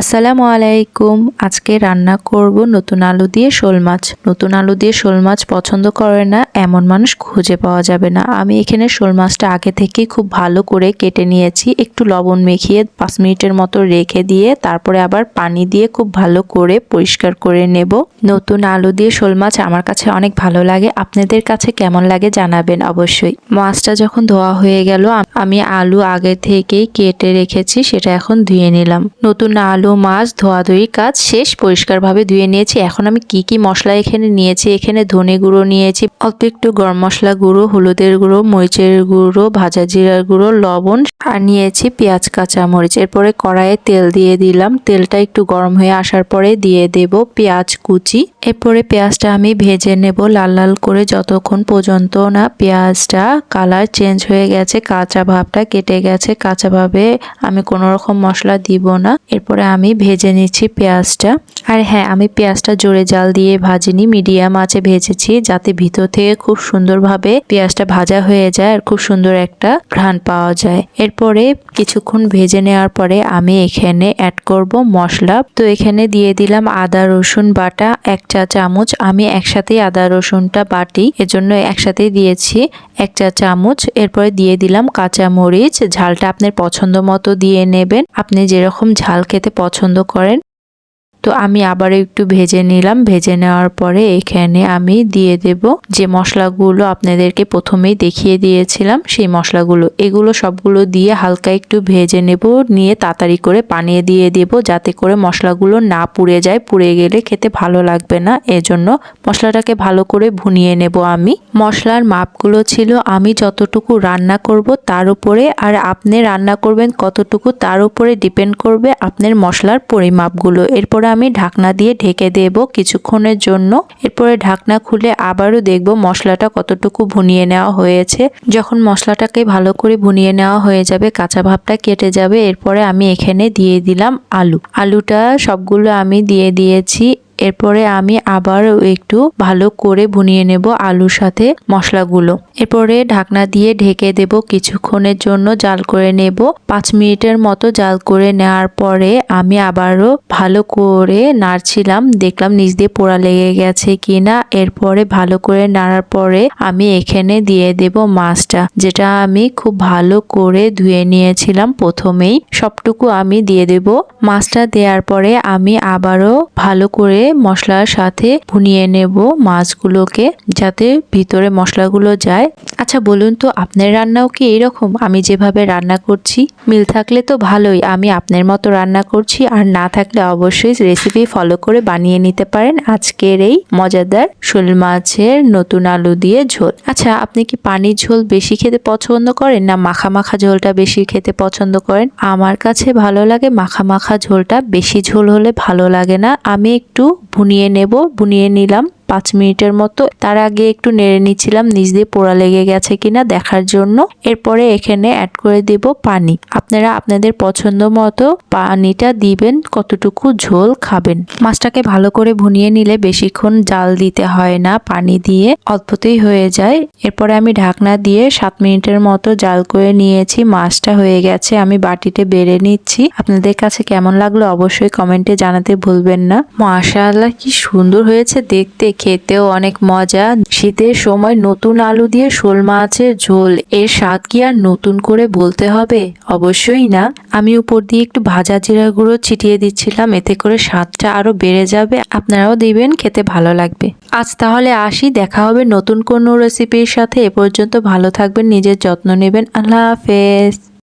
আসসালামু আলাইকুম। আজকে রান্না করব নতুন আলু দিয়ে শোল মাছ। নতুন আলু দিয়ে শোল মাছ পছন্দ করে না, এমন মানুষ খুঁজে পাওয়া যাবে না। আমি এখানে শোল মাছটা আগে থেকেই খুব ভালো করে কেটে নিয়েছি, একটু লবণ মেখিয়ে পাঁচ মিনিটের মতো রেখে দিয়ে, তারপরে আবার পানি দিয়ে খুব ভালো করে পরিষ্কার করে নেব। নতুন আলু দিয়ে শোল মাছ আমার কাছে অনেক ভালো লাগে। আপনাদের কাছে কেমন লাগে জানাবেন অবশ্যই। মাছটা যখন ধোয়া হয়ে গেল, আমি আলু আগে থেকেই কেটে রেখেছি, সেটা এখন ধুয়ে নিলাম। নতুন আলু মাছ, ধোয়াধুয়ি কাজ শেষ, পরিষ্কারভাবে ধুয়ে নিয়েছি। এখন আমি কি কি মশলা এখানে নিয়েছি? এখানে ধনে গুঁড়ো নিয়েছি, অল্প একটু গরম মশলা গুঁড়ো, হলুদের গুঁড়ো, মরিচের গুঁড়ো, ভাজা জিরার গুঁড়ো, লবণ আর নিয়েছি পেঁয়াজ কাঁচা মরিচ এরপরে কড়াইয়ে তেল দিয়ে দিলাম। তেলটা একটু গরম হয়ে আসার পরে দিয়ে দেব পেঁয়াজ কুচি। এরপরে পেঁয়াজটা আমি ভেজে নেব লাল লাল করে যতক্ষণ পর্যন্ত না পেঁয়াজটা কালার চেঞ্জ হয়ে গেছে, কাঁচা ভাবটা কেটে গেছে। কাঁচা ভাবে আমি কোনো রকম মশলা দিব না। এরপরে আমি ভেজে নিচ্ছি পেঁয়াজটা। আর হ্যাঁ আমি পেঁয়াজটা জোরে জাল দিয়ে ভাজিনি, মিডিয়াম আছে ভেজেছি যাতে ভিতর থেকে খুব সুন্দরভাবে পেঁয়াজটা ভাজা হয়ে যায় আর খুব সুন্দর একটা ঘ্রাণ পাওয়া যায়। এরপরে কিছুক্ষণ ভেজে নেওয়ার পরে আমি এখানে অ্যাড করব মশলা। তো এখানে দিয়ে দিলাম আদা, রসুন বাটা, এক চা চামচ। আমি একসাথেই আদা, রসুনটা বাটি, এজন্য একসাথেই দিয়েছি এক চা চামচ। এরপরে দিয়ে দিলাম কাঁচা মরিচ ঝালটা আপনার পছন্দ মতো দিয়ে নেবেন। আপনি যেরকম ঝাল খেতে পছন্দ করেন। তো আমি আবার একটু ভেজে নিলাম। ভেজে নেওয়ার পরে এখানে আমি দিয়ে দেব যে মশলাগুলো আপনাদেরকে প্রথমেই দেখিয়ে দিয়েছিলাম, সেই মশলাগুলো। এগুলো সবগুলো দিয়ে হালকা একটু ভেজে নেব, নিয়ে তাড়াতাড়ি করে পানিয়ে দিয়ে দেব যাতে করে মশলাগুলো না পুড়ে যায়, পুড়ে গেলে খেতে ভালো লাগবে না। এজন্য মশলাটাকে ভালো করে ভুনিয়ে নেব আমি। মশলার মাপগুলো ছিল, আমি যতটুকু রান্না করব তার উপরে আর আপনি রান্না করবেন কতটুকু তার উপরে ডিপেন্ড করবে আপনার মশলার পরিমাপগুলো। এরপরে আমি ঢাকনা দিয়ে ঢেকে দেব কিছুক্ষণের জন্য। এরপরে ঢাকনা খুলে আবারও দেখব মশলাটা কতটুকু ভুনিয়ে নেওয়া হয়েছে। যখন মশলাটাকে ভালো করে ভুনিয়ে নেওয়া হয়ে যাবে, কাঁচা ভাবটা কেটে যাবে, এরপরে আমি এখানে দিয়ে দিলাম আলু। আলুটা সবগুলো আমি দিয়ে দিয়েছি। এরপরে আমি আবার একটু ভালো করে ভুনিয়ে নেব আলুর সাথে মশলাগুলো। এরপরে ঢাকনা দিয়ে ঢেকে দেব কিছুক্ষণের জন্য জাল করে নেব। পাঁচ মিনিটের মতো জাল করে নেওয়ার পরে আমি আবারও ভালো করে নাড়ছিলাম। দেখলাম নিচ দিয়ে পোড়া লেগে গেছে কিনা। এরপরে ভালো করে নাড়ার পরে আমি এখানে দিয়ে দেব মাছটা, যেটা আমি খুব ভালো করে ধুয়ে নিয়েছিলাম প্রথমেই। সবটুকু আমি দিয়ে দেব। মাছটা দেওয়ার পরে আমি আবারও ভালো করে মশলার সাথে ভুনিয়ে নেব মাছগুলোকে যাতে ভিতরে মশলাগুলো যায়। আচ্ছা বলুন তো, আপনার রান্নাও কি এরকম? আমি যেভাবে রান্না করছি, মিল থাকলে তো ভালোই। আমি আপনার মতো রান্না করছি, আর না থাকলে অবশ্যই রেসিপি ফলো করে বানিয়ে নিতে পারেন আজকের এই মজাদার শোল মাছের নতুন আলু দিয়ে ঝোল। আচ্ছা আপনি কি পানির ঝোল বেশি খেতে পছন্দ করেন, না মাখা মাখা ঝোলটা বেশি খেতে পছন্দ করেন? আমার কাছে ভালো লাগে মাখা মাখা ঝোলটা, বেশি ঝোল হলে ভালো লাগে না। আমি একটু ভুনিয়ে নেব ভুনিয়ে নিলাম। পাঁচ মিনিটের মতো। তার আগে একটু নেড়ে নিচ্ছিলাম, নিচ দিয়ে পোড়া লেগে গেছে কিনা দেখার জন্য। এরপরে এখানে অ্যাড করে দেব পানি। আপনারা আপনাদের পছন্দ মতো পানিটা দিবেন, কতটুকু ঝোল খাবেন। মাছটাকে ভালো করে ভুনিয়ে নিলে বেশিক্ষণ জাল দিতে হয় না, পানি দিয়ে অল্পতেই হয়ে যায়। এরপরে আমি ঢাকনা দিয়ে সাত মিনিটের মতো জাল করে নিয়েছি, মাছটা হয়ে গেছে, আমি বাটিতে বেড়ে নিচ্ছি। আপনাদের কাছে কেমন লাগল অবশ্যই কমেন্টে জানাতে ভুলবেন না। মাশাআল্লাহ, কি সুন্দর হয়েছে দেখতে খেতেও অনেক মজা। শীতের সময় নতুন আলু দিয়ে শোল মাছের ঝোল, এর স্বাদ কি আর নতুন করে বলতে হবে? অবশ্যই না। আমি উপর দিয়ে একটু ভাজা জিরা গুঁড়ো ছিটিয়ে দিচ্ছিলাম, এতে করে স্বাদটা আরও বেড়ে যাবে। আপনারাও দিবেন, খেতে ভালো লাগবে। আজ তাহলে আসি, দেখা হবে নতুন কোনো রেসিপির সাথে। এ পর্যন্ত ভালো থাকবেন, নিজের যত্ন নেবেন। আল্লাহ হাফেজ।